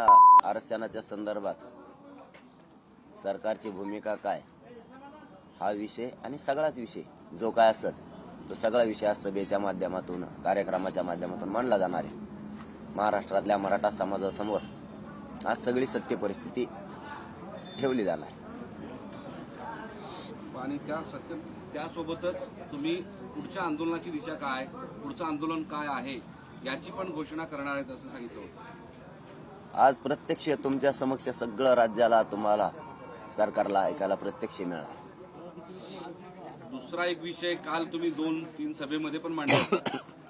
मराठ्यांना आरक्षणाच्या संदर्भात सरकारची भूमिका काय? हा विषय आणि सगळाच विषय जो काय असेल तो सगळा विषय आज सभेच्या माध्यमातून कार्यक्रमाच्या माध्यमातून मांडला जाणार आहे. महाराष्ट्रातल्या मराठा समाजासमोर आज सगळी सत्य परिस्थिती ठेवली जाणार आणि त्या सत्य त्यासोबतच तुम्ही पुढच्या आंदोलनाची दिशा काय पुढचं आंदोलन काय आहे याची पण घोषणा करणार आहेत असं सांगितलं होतं. आज प्रत्यक्ष तुमच्या समक्ष सगळं राज्याला तुम्हाला सरकारला ऐकायला प्रत्यक्ष मिळणार. दुसरा एक विषय काल तुम्ही दोन तीन सभेमध्ये पण मांडला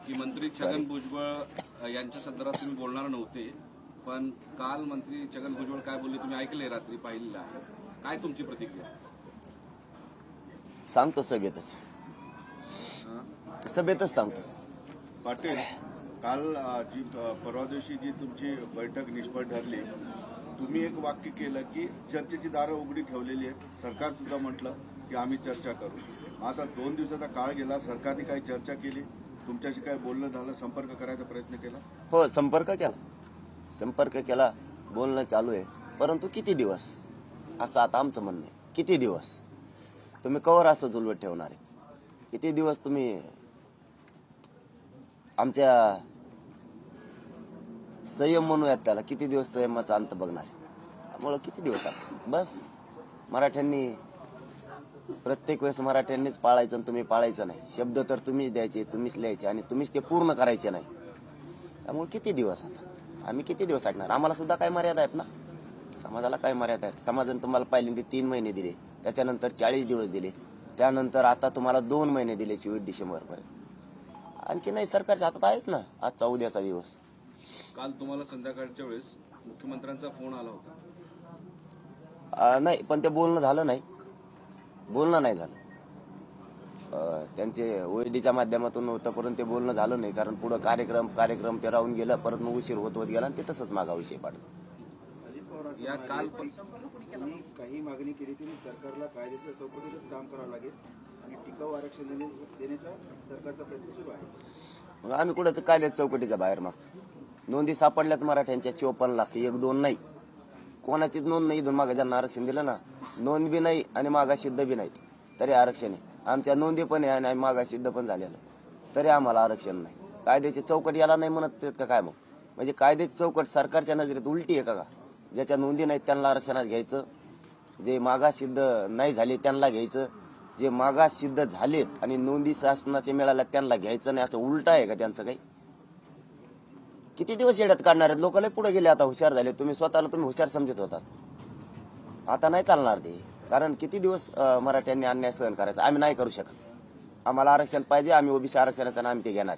की मंत्री छगन. भुजबळ यांच्या संदर्भात तुम्ही बोलणार नव्हते पण काल मंत्री छगन भुजबळ काय बोलले तुम्ही ऐकले रात्री पाहिलेलं आहे. काय तुमची प्रतिक्रिया? सांगतो सभेतच? सभेतच सांगतो. पाटील काल जी परवा दिवशी जी तुमची बैठक निष्फळ ठरली तुम्ही एक वाक्य केलं की चर्चेची दारं उघडी ठेवलेली आहेत. सरकार सुद्धा म्हटलं की आम्ही चर्चा करू. आता दोन दिवसाचा काळ गेला सरकारने काही चर्चा केली? तुमच्याशी काही बोलणं झालं? संपर्क करायचा प्रयत्न केला? हो संपर्क केला. संपर्क केला बोलणं चालू आहे. परंतु किती दिवस? असं आता आमचं म्हणणं आहे. किती दिवस? तुम्ही कवर असं जुलवत ठेवणार आहे? किती दिवस तुम्ही आमच्या संयम म्हणूयात त्याला. किती दिवस संयमाचा अंत बघणार? आहे त्यामुळं किती दिवस बस. मराठ्यांनी प्रत्येक वेळेस मराठ्यांनीच पाळायचं आणि तुम्ही पाळायचं नाही. शब्द तर तुम्हीच द्यायचे तुम्हीच लिहायचे आणि तुम्हीच ते पूर्ण करायचे नाही. त्यामुळे किती दिवस आता? आम्ही किती दिवस ऐकणार आम्हाला सुद्धा काय मर्यादा आहेत ना? समाजाला काय मर्यादा आहेत. समाजाने तुम्हाला पहिल्यांदा तीन महिने दिले त्याच्यानंतर चाळीस दिवस दिले त्यानंतर आता तुम्हाला दोन महिने दिले चोवीस डिसेंबरपर्यंत. आणखी नाही सरकारच्या हातात आहेच ना. आजचा उद्याचा दिवस. काल तुम्हाला संध्याकाळच्या वेळेस मुख्यमंत्र्यांचा फोन आला होता. नाही पण ते बोलणं झालं नाही. बोलणं नाही झालं. त्यांचे ओएडीच्या माध्यमातून होतं परंतु ते बोलणं झालं नाही कारण पुढं कार्यक्रम कार्यक्रम ते राहून गेलं परत मग उशीर होत होत गेला आणि ते तसंच मागा विषय पाडलं. अजित पवार या काल काही मागणी केली तरी सरकारला कायद्याच्या चौकटीतच काम करावं लागेल आणि टिकाऊ आरक्षण देणे- देण्याचा सरकारचा प्रयत्न सुरू आहे. मग आम्ही कुठं कायद्यात चौकटीच्या बाहेर मागतो. नोंदी सापडल्यात मराठ्यांच्या चोपन्न लाख एक दोन नाही. कोणाचीच नोंद नाही इथून मागे ज्यांना आरक्षण दिलं ना नोंद बी नाही आणि मागा सिद्ध बी नाही तरी आरक्षण आहे. आमच्या नोंदी पण आहे आणि मागा सिद्ध पण झालेलं तरी आम्हाला आरक्षण नाही. कायद्याची चौकट याला नाही म्हणत का काय मग? म्हणजे कायद्याची चौकट सरकारच्या नजरेत उलटी आहे का का? ज्याच्या नोंदी नाहीत त्यांना आरक्षणात घ्यायचं. जे मागास सिद्ध नाही झाले त्यांना घ्यायचं. जे मागास सिद्ध झालेत आणि नोंदी शासनाचे मिळाल्या त्यांना घ्यायचं नाही असं उलट आहे का त्यांचं काही? किती दिवस येड्यात काढणार आहेत? लोक लय पुढे गेले आता हुशार झाले. तुम्ही स्वतःला तुम्ही हुशार समजत होतात. आता नाही चालणार ते. कारण किती दिवस मराठ्यांनी अन्याय सहन करायचा? आम्ही नाही करू शकत. आम्हाला आरक्षण पाहिजे आम्ही ओबीसी आरक्षण आहे, त्यांना आम्ही ते घेणार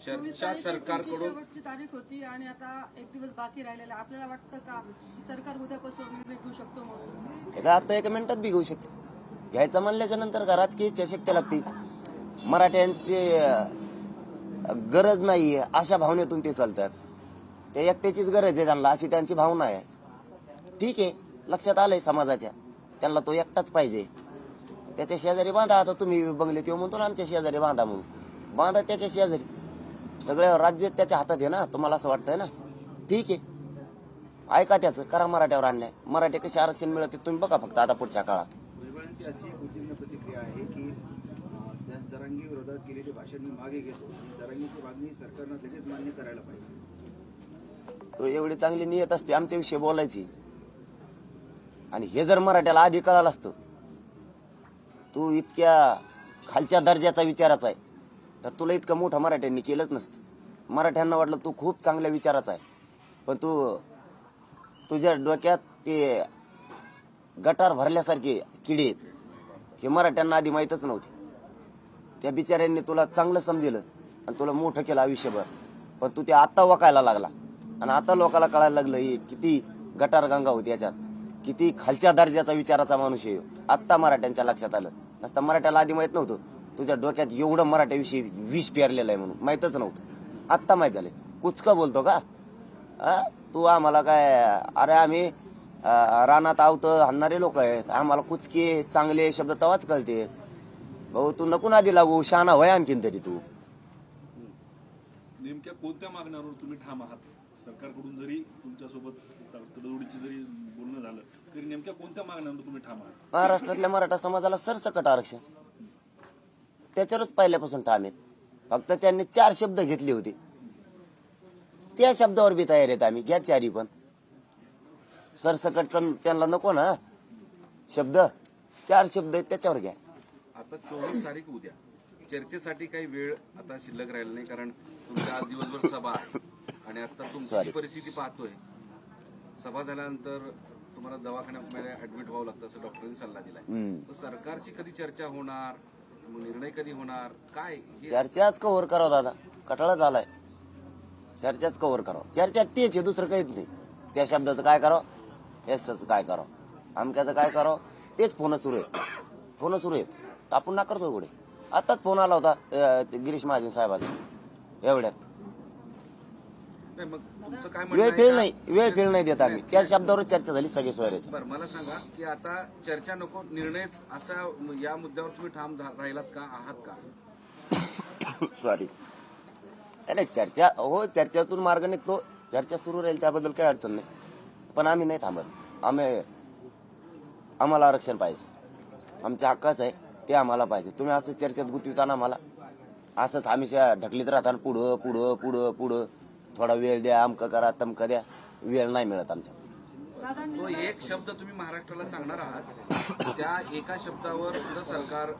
सरकारकडून शेवटची तारीख होती आणि आता एक दिवस बाकी राहिलेला आहे. आपल्याला वाटतं का की सरकार उद्यापासून निर्णय घेऊ शकतो म्हणून? ते काय आता एका मिनिटात बी घेऊ शकते. घ्यायचं म्हणल्याच्या नंतर का राजकीय इच्छाशक्ती लागते. मराठ्यांचे गरज नाही आहे अशा भावनेतून ते चालतात. ते एकट्याचीच गरज आहे त्यांना. अशी त्यांची भावना आहे. ठीक आहे. लक्षात आलंय समाजाच्या. त्यांना तो एकटाच पाहिजे. त्याच्या शेजारी बांधा. आता तुम्ही बंगले किंवा म्हणतो ना आमच्या शेजारी बांधा म्हणून. बांधा त्याच्या शेजारी. सगळं राज्य त्याच्या हातात आहे ना. तुम्हाला असं वाटतंय ना? ठीक आहे. ऐका त्याचं. करा मराठ्यावर आणलंय मराठी कसे आरक्षण मिळते तुम्ही बघा फक्त आता पुढच्या काळात. भुजबळांची अशी एक उद्विग्न प्रतिक्रिया आहे की जरांगी विरोधात केलेली भाषण मी मागे घेतो. आणि मागणी सरकारनं लगेच मान्य करायला पाहिजे. तो एवढी चांगली नियत असते आमच्या विषयी बोलायची. आणि हे जर मराठ्याला आधी कळालं असतं तू इतक्या खालच्या दर्जाचा विचाराचा आहे तर तुला इतकं मोठं मराठ्यांनी केलंच नसतं. मराठ्यांना वाटलं तू खूप चांगल्या विचाराचा आहे. पण तू तुझ्या डोक्यात ते गटार भरल्यासारखे किडे आहेत. हे मराठ्यांना आधी माहीतच नव्हते. त्या बिचाऱ्यांनी तुला चांगलं समजलं. आणि तुला मोठं केलं आयुष्यभर. पण तू ते आत्ता वकायला लागला. आणि आता लोकांना कळायला लागलं हे किती गटार गंगा होती याच्यात. किती खालच्या दर्जाचा विचाराचा माणूस आहे आत्ता मराठ्यांच्या लक्षात आलं. नसता मराठ्याला आधी माहीत नव्हतं. तुझ्या डोक्यात एवढं मराठ्याविषयी विष पेरलेलं आहे म्हणून. माहीतच नव्हतं. आत्ता माहीत झालं कुचकं बोलतो का? तू आम्हाला काय अरे आम्ही रानात आवत हाणणारे लोक आहेत. आम्हाला कुचके चांगले शब्द तवाच कळते. भाऊ तू नको आधी लागू. शहाणा होय आणखीन तरी तू. नेमक्या कोणत्या मागण्यावर तुम्ही ठाम आहात? सरकारकडून जरी तुमच्यासोबत आरक्षणाविषयीची जरी बोलणं झालं तरी नेमक्या कोणत्या मागण्यांवर तुम्ही ठाम आहात? महाराष्ट्रातल्या मराठा समाजाला सरसकट आरक्षण. त्याच्यावरच पहिल्यापासून ठाम आहेत. फक्त त्यांनी चार शब्द घेतले होते. त्या शब्दावर बी तयार आहेत आम्ही. घ्या चारी पण. सरसकट त्यांना नको ना. शब्द. चार शब्द आहेत त्याच्यावर घ्या. आता चोवीस तारीख उद्या. चर्चेसाठी काही वेळ आता शिल्लक राहिला नाही कारण तुमच्या आज दिवसभर सभा आहे. आणि आता तुमची परिस्थिती पाहतोय सभा झाल्यानंतर तुम्हाला दवाखान्यामध्ये ऍडमिट व्हावं लागतं असं डॉक्टरांनी सल्ला दिलाय. सरकारची कधी चर्चा होणार? निर्णय कधी होणार? काय? चर्चाच कव्हर करावं दादा. कटाळा झालाय. चर्चाच कव्हर करावं. चर्चा तेच आहे दुसरं काहीच नाही. त्या शब्दाचं काय करावं? याचं काय करावं? अमक्याचं काय करावं? तेच फोन सुरू आहेत. फोन सुरू आहेत. आपण ना करतो पुढे आताच फोन आला होता अं, गिरीश महाजन साहेबाचा. एवढ्यात. नाही मग तुमचं काय वेळ फेल नाही? वेळ फेल नाही देत आम्ही. त्या शब्दावर चर्चा झाली सगळे सोयऱ्याची बरं मला सांगा की आता चर्चा नको निर्णयच असा या मुद्द्यावर तुम्ही ठाम झा- राहिलात का आहात का? सॉरी नाही चर्चा हो चर्चेतून मार्ग निघतो. चर्चा सुरू राहील त्याबद्दल काही अडचण नाही. पण आम्ही नाही थांबत. आम्ही आम्हाला आरक्षण पाहिजे. आमच्या हक्काच आहे. ते आम्हाला पाहिजे. तुम्ही असं चर्चेत गुंतविता ना आम्हाला. असंच हमेशा ढकलीत राहता पुढं पुढं पुढं पुढं. थोडा वेळ द्या अमकं करा तमकं द्या. वेळ नाही मिळत आमच्या तो एक शब्द तुम्ही महाराष्ट्राला सांगणार आहात. त्या एका शब्दावर सुद्धा सरकार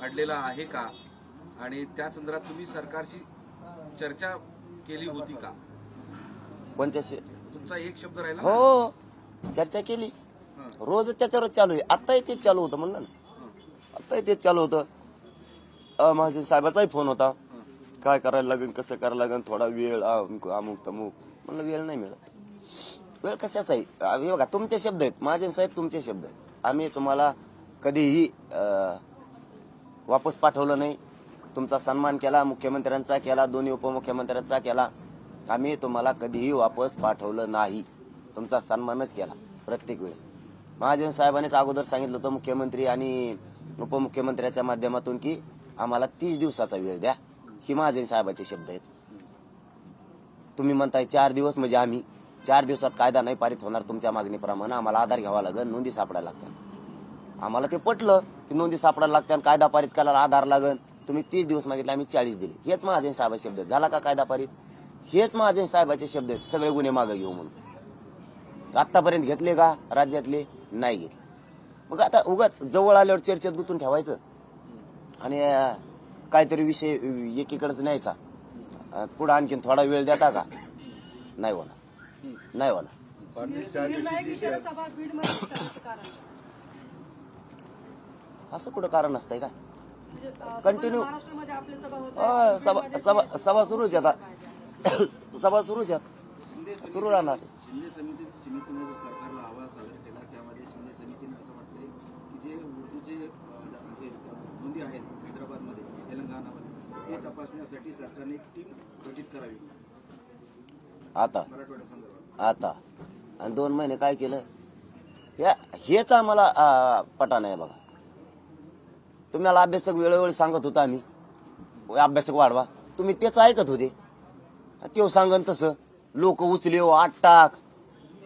अडलेलं आहे का? आणि त्या संदर्भात तुम्ही सरकारशी चर्चा केली होती का? कोणत्याशी तुमचा एक शब्द राहिला? हो. चर्चा केली. रोज त्याच्यावर चालू आहे. आत्ताही तेच चालू होतं म्हणलं ना. आत्ताही तेच चालू होतं. महाजन साहेबाचाही फोन होता. काय करायला लागेल कसं करायला लागेल थोडा वेळ अमुक अमुक तमुक. म्हणलं वेळ नाही मिळत. वेळ कशाच आहे? बघा तुमचे शब्द आहेत. महाजन साहेब तुमचे शब्द आहेत. आम्ही तुम्हाला कधीही वापस पाठवलं नाही. तुमचा सन्मान केला मुख्यमंत्र्यांचा केला दोन्ही उपमुख्यमंत्र्यांचा केला. आम्ही तुम्हाला कधीही वापस पाठवलं नाही. तुमचा सन्मानच केला प्रत्येक वेळेस. महाजन साहेबांनीच अगोदर सांगितलं होतं मुख्यमंत्री आणि उपमुख्यमंत्र्याच्या माध्यमातून की आम्हाला तीस दिवसाचा वेळ द्या. ही महाजन साहेबाचे शब्द आहेत. तुम्ही म्हणताय चार दिवस म्हणजे आम्ही चार दिवसात कायदा नाही पारित होणार तुमच्या मागणीप्रमाणे आम्हाला आधार घ्यावा लागेल नोंदी सापडायला लागतात. आम्हाला ते पटलं की नोंदी सापडायला लागतात कायदा पारित करायला आधार लागेल. तुम्ही तीस दिवस मागितले आम्ही चाळीस दिले. हेच महाजन साहेबाचे शब्द आहेत. झाला का कायदा पारित? हेच महाजन साहेबाचे शब्द आहेत. सगळे गुन्हे मागे घेऊ म्हणून. आतापर्यंत घेतले का? राज्यातले नाही घेतले. मग आता उगाच जवळ आल्यावर चर्चेत गुंतून ठेवायचं. आणि काहीतरी विषय एकीकडेच न्यायचा. पुढे पुढं आणखीन थोडा वेळ देता का? नाही बोला नाही बोला असं कुठं कारण असतंय का कंटिन्यू सभा सभा सभा सुरू सुरूच आता. सभा सुरूच आहेत सुरू राहणार. शिंदे समिती समितीने जो सरकारला अहवाल सादर केला त्यामध्ये शिंदे समितीने असं म्हटलंय की जे उर्दूचे अं, जे अं, नोंदी आहेत हैदराबादमध्ये तेलंगणामध्ये ते तपासण्यासाठी सरकारने टीम गठीत करावी. आता? आता? आणि दोन महिने काय केलं? हे हेच आम्हाला पटा नाही बघा. तुम्हाला अभ्यासक वेळोवेळी सांगत होता आम्ही. अभ्यासक वाढवा. तुम्ही तेच ऐकत होते. तेव्हा सांगन तसं. लोक उचले हो आठ टाक.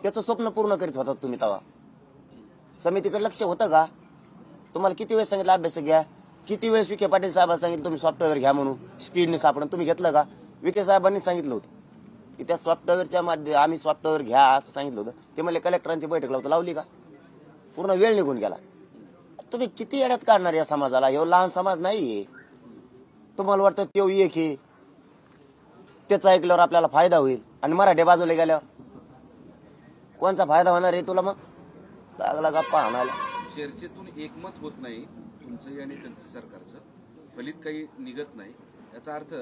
त्याचं स्वप्न पूर्ण करीत होता तुम्ही तेव्हा. समितीकडे लक्ष होतं का? तुम्हाला किती वेळेस सांगितलं अभ्यासक घ्या. किती वेळेस विखे पाटील साहेबांना सांगितलं तुम्ही सॉफ्टवेअर घ्या म्हणून स्पीडने सापडून तुम्ही घेतलं का? विखे साहेबांनी सांगितलं होतं. की त्या सॉफ्टवेअरच्या माध्यम आम्ही सॉफ्टवेअर घ्या असं सांगितलं होतं. ते मला कलेक्टरांची बैठक लावतो लावली का? पूर्ण वेळ निघून गेला. तुम्ही किती येड्यात काढणार या समाजाला? हे लहान समाज नाही आहे तुम्हाला वाटतं तो एक हे त्याचा ऐकल्यावर आपल्याला फायदा होईल आणि मराठी बाजूला गेल्यावर? कोणचा फायदा होणार आहे तुला मग? लागला गप्पा आणायला चर्चेतून एकमत होत नाही. तुमचंही आणि त्यांचं सरकारचं फलित काही निघत नाही. याचा अर्थ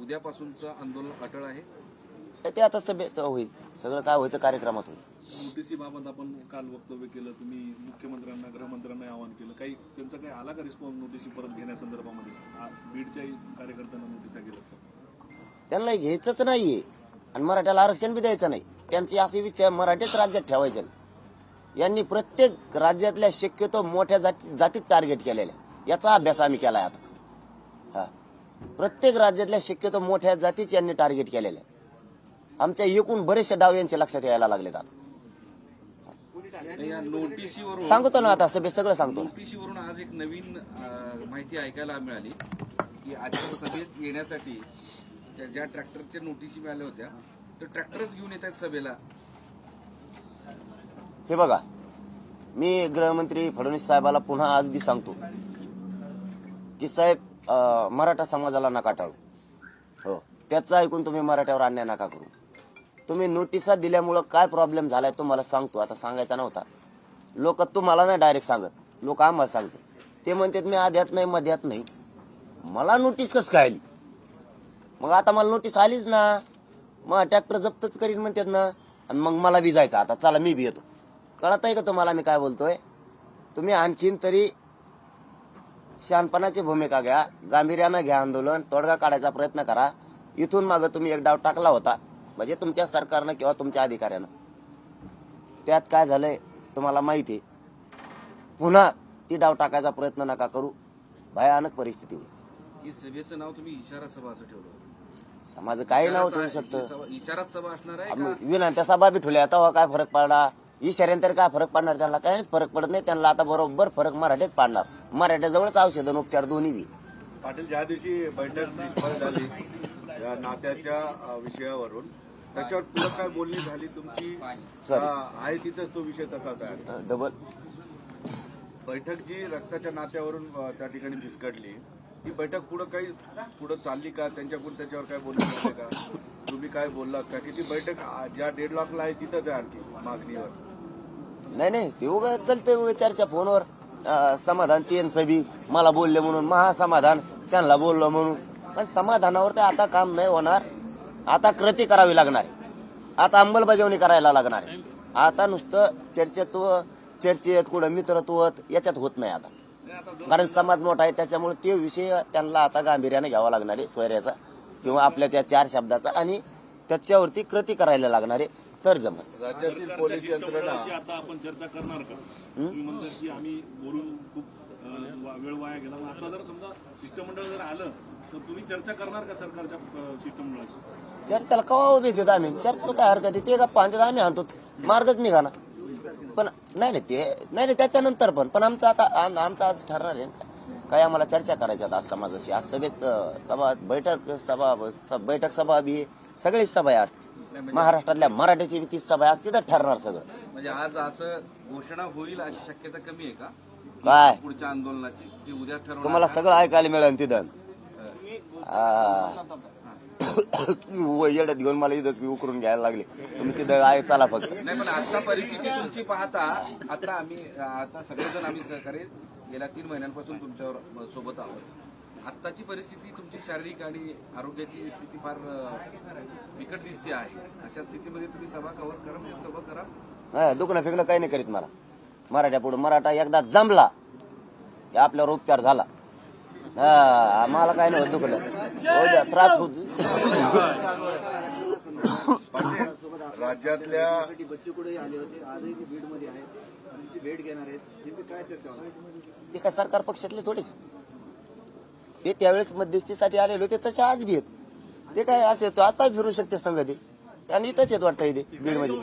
उद्यापासूनचं आंदोलन अटळ आहे? तर ते आता सभेत होईल. सगळं काय व्हायचं कार्यक्रमात होईल. नोटीसी बाबत आपण काल वक्तव्य केलं तुम्ही मुख्यमंत्र्यांना गृहमंत्र्यांना आवाहन केलं. काही त्यांचा काही आला का रिस्पॉन्स नोटीसी परत घेण्यासंदर्भामध्ये बीडच्याही कार्यकर्त्यांना नोटिसा गेल्या त्यांना घ्यायचंच नाहीये. आणि मराठ्याला आरक्षण बी द्यायचं नाही. त्यांची अशी इच्छा आहे, मराठीच राज्यात ठेवायचे. यांनी प्रत्येक राज्यातल्या शक्यतो मोठ्या जाती जातीत टार्गेट केलेल्या याचा अभ्यास आम्ही केलाय आता. हा. प्रत्येक राज्यातल्या शक्यतो मोठ्या जातीच यांनी टार्गेट केलेल्या आमच्या एकूण बरेचसे डाव यांच्या लक्षात यायला लागलेत आता. सांगतो ना आता सभेत सगळं सांगतो ना. नोटिसीवरून आज एक नवीन माहिती ऐकायला मिळाली की आजच्या सभेत येण्यासाठी ज्या ट्रॅक्टरच्या नोटिसी मिळाल्या होत्या तर ट्रॅक्टरच घेऊन येत आहेत सभेला. हे बघा मी गृहमंत्री फडणवीस साहेबाला पुन्हा आज बी सांगतो की साहेब मराठा समाजाला नका टाळू. हो त्याचं ऐकून तुम्ही मराठ्यावर अन्याय नका करू. तुम्ही नोटिसा दिल्यामुळं काय प्रॉब्लेम झालाय तुम्हाला सांगतो. आता सांगायचा नव्हता. लोक तुम्हाला नाही डायरेक्ट सांगत. लोक आम्हाला सांगतात. ते म्हणतात मी आध्यात नाही मध्यात नाही. मला नोटीस कसं काय आली? मग आता मला नोटीस आलीच ना. मग ट्रॅक्टर जप्तच करीन म्हणतात ना. आणि मग मला बी जायचं. आता चला मी बी येतो. कळत आहे का तुम्हाला मी काय बोलतोय? तुम्ही आणखीन तरी शहाणपणाची भूमिका घ्या गांभीर्यानं घ्या आंदोलन तोडगा काढायचा प्रयत्न करा. इथून मागं तुम्ही एक डाव टाकला होता म्हणजे तुमच्या सरकारनं किंवा तुमच्या अधिकाऱ्यानं. त्यात काय झालंय तुम्हाला माहिती पुन्हा ती डाव टाकायचा प्रयत्न नका करू. भयानक परिस्थिती होईल ही सभेचं नाव तुम्ही इशारा सभा असं ठेवलं. समाज काही नाव ठेवू शकतं. इशाराच सभा असणार आहे विनंत्या सभा बी ठेवल्या. तेव्हा काय फरक पडला? इशाऱ्याने तरी काय फरक पडणार? त्यांना काहीच फरक पडत नाही. त्यांना आता बरोबर फरक मराठीच पाडणार. मराठ्याजवळच औषध उपचार दोन्ही बी. पाटील ज्या दिवशी बैठक निष्फळ झाली या नात्याच्या विषयावरून त्याच्यावर पुढे काय बोलणी झाली? तुमची आहे तिथंच तो विषय तसाच आहे. डबल बैठक जी रक्ताच्या नात्यावरून त्या ठिकाणी फिसकटली ती बैठक पुढे काही पुढे चालली का? त्यांच्याकडून त्याच्यावर काय बोलणं झालं का? तुम्ही काय बोललात का? की ती बैठक ज्या डेडलॉकला आहे तिथंच आहे आणखी मागणीवर. नाही नाही ते उगा चलते उगा चर्चा फोनवर. अं, समाधान त्यांचं बी. मला बोलले म्हणून महासमाधान त्यांना बोललो म्हणून. पण समाधानावर तर आता काम नाही होणार. आता कृती करावी लागणार आहे. आता अंमलबजावणी करायला लागणार आहे. आता नुसतं चर्चेत्व चर्चेत कुठं मित्रत्व याच्यात होत नाही आता. कारण समाज मोठा आहे त्याच्यामुळे ते विषय त्यांना आता गांभीर्याने घ्यावा लागणार आहे सोयऱ्याचा किंवा आपल्या त्या चार शब्दाचा. आणि त्याच्यावरती कृती करायला लागणार आहे. तर जमत राज्यातील पोलीस यंत्रणा आता आपण चर्चा करणार का? तुम्ही म्हणता की आम्ही बोलून खूप वेळ वाया गेला. आता जर समजा शिष्टमंडळ जर आलं तर तुम्ही चर्चा करणार का सरकारच्या शिष्टमंडळाशी? चर्चेला कवा उभे आम्ही? चर्चेला काय हरकत आहे? ते का पांचत आम्ही आणतो. मार्गच निघाना पण नाही नाही ते नाही नाही त्याच्यानंतर पण. पण आमचं आता आम- आमचं आज ठरणार आहे. काय आम्हाला चर्चा करायची आता आज समाजाशी? आज सभेत सभा बैठक सभा स- बैठक सभा बी सगळी सभा असते महाराष्ट्रातल्या मराठीची बी ती सभा असते तर ठरणार सगळं. म्हणजे आज असं घोषणा होईल अशी शक्यता कमी आहे का? काय? पुढच्या आंदोलनाची की उद्या ठरवणार तुम्हाला? सगळं ऐकायला मिळेल तिथं. येड्यात घेऊन मला इथं उकरून घ्यायला लागले. तुम्ही तिथं आहे चला फक्त. नाही पण आता परिस्थिती तुमची पाहता आता आम्ही आता सगळेजण आम्ही सहकारी गेल्या तीन महिन्यांपासून तुमच्यावर सोबत आहोत. आत्ताची परिस्थिती तुमची शारीरिक आणि आरोग्याची स्थिती फार बिकट दिसते आहे. अशा स्थितीमध्ये तुम्ही सभा कव्हर करा म्हणजे सभा करा. हा, दुखणं फेकणं काही नाही करीत मला. मराठ्या पुढे मराठा एकदा जमला आपल्यावर उपचार झाला. हा मला काय नाही होत हो द्या, त्रास होत. राज्यातल्या त्यासाठी बच्चू कडे आले होते आजही ते बीडमध्ये आहेत. तुमची भेट घेणार आहेत. काय चर्चा ते काय सरकार पक्षातले थोडेच? ते त्यावेळेस मध्यस्थीसाठी आलेले होते तसे आज बी आहेत. ते काय असे तो आता फिरू शकते संघ ते. आणि इथंच येत वाटतं इथे बीडमध्ये.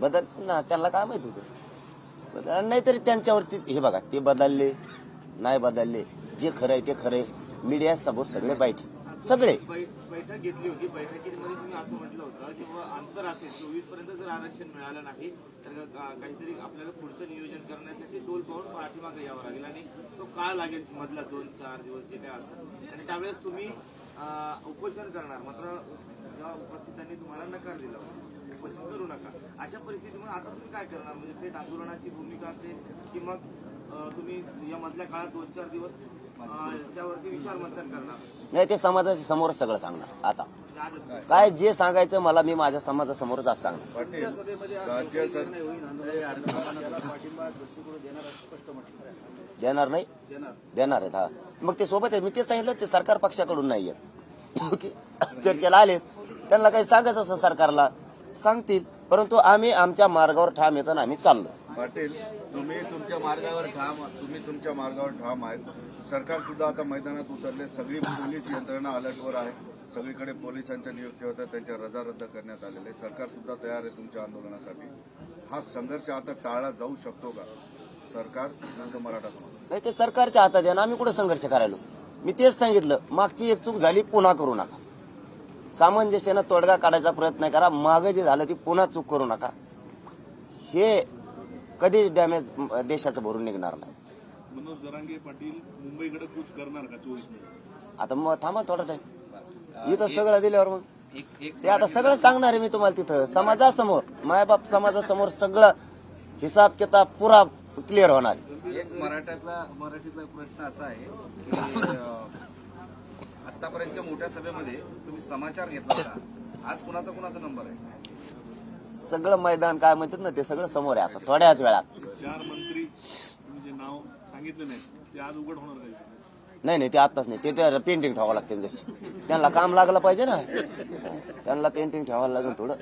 बदल ना त्यांना काय माहीत होतं? बदल नाहीतरी त्यांच्यावरती हे बघा ते बदलले नाही बदलले जे खरंय ते खरंय मीडिया समोर सगळे बैठे सगळे. बैठक घेतली होती. बैठकीमध्ये तुम्ही असं म्हटलं होतं की अंतर असेल. चोवीसपर्यंत जर आरक्षण मिळालं नाही तर काहीतरी आपल्याला पुढचं नियोजन करण्यासाठी टोल पाहून पाठीमागे यावं लागेल आणि तो काळ लागेल मधला दोन चार दिवस जे काय असेल आणि त्यावेळेस तुम्ही उपोषण करणार. मात्र जेव्हा उपस्थितांनी तुम्हाला नकार दिला उपोषण करू नका. अशा परिस्थितीमध्ये आता तुम्ही काय करणार? म्हणजे थेट आंदोलनाची भूमिका असेल की मग तुम्ही या मधल्या काळात दोन चार दिवस त्यावरती विचार मंथन करणार. नाही ते समाजाच्या समोर सगळं सांगणार. आता. काय जे सांगायचं मला मी माझ्या समाजासमोरच आज सांगणार. पाटील राज्य सर देणार नाही? देणार. देणार आहेत हा. मग ते सोबत आहेत. मी ते सांगितलं ते सरकार पक्षाकडून नाही ओके. चर्चेला आले त्यांना काही सांगायचं असं सरकारला सांगतील. परंतु आम्ही आमच्या मार्गावर ठाम येतो आणि आम्ही चाललो. पाटील तुम्ही तुमच्या मार्गावर ठाम तुम्ही तुमच्या मार्गावर ठाम आहेत. सरकार सुद्धा आता मैदानात उतरले. सगळी पोलीस यंत्रणा अलर्टवर आहे. सगळीकडे पोलिसांच्या नियुक्ती होत्या त्यांच्या रजा रद्द करण्यात आलेल्या आहे सरकार सुद्धा तयार आहे तुमच्या आंदोलनासाठी. हा संघर्ष आता टाळला जाऊ शकतो का? सरकार विरुद्ध मराठा समाज. नाही ते सरकारच्या हातात आहे ना. आम्ही कुठे संघर्ष करायलो? मी तेच सांगितलं. मागची एक चूक झाली पुन्हा करू नका. सामंजस्यानं तोडगा काढायचा प्रयत्न करा. मागं जे झालं ती पुन्हा चूक करू नका. हे कधीच डॅमेज देशाचं भरून निघणार नाही. मनोज जरांगे पाटील मुंबईकडे कूच करणार का चोवीस आता मग थांबा थोडा टाइम इथं सगळं दिल्यावर मग. एक एक ते आता सगळं सांगणार आहे मी तुम्हाला तिथं. समाजासमोर मायबाप समाजासमोर सगळं हिसाब किताब पुरा क्लिअर होणार. आहे. एक मराठ्यातला मराठीतला प्रश्न असा आहे की आतापर्यंतच्या मोठ्या सभेमध्ये तुम्ही समाचार घेतला होता. आज कुणाचा कुणाचा नंबर आहे? सगळं मैदान काय म्हणतात ना ते सगळं समोर आहे आता थोड्याच वेळात. चार मंत्री तुम्ही जे नाव सांगितले नाही ते आज उघड होणार नाही नाही ते आताच नाही ते त्या पेंटिंग ठेवावं लागते जशी. त्यांना काम लागलं पाहिजे ना. त्यांना पेंटिंग ठेवायला लागेल थोडं.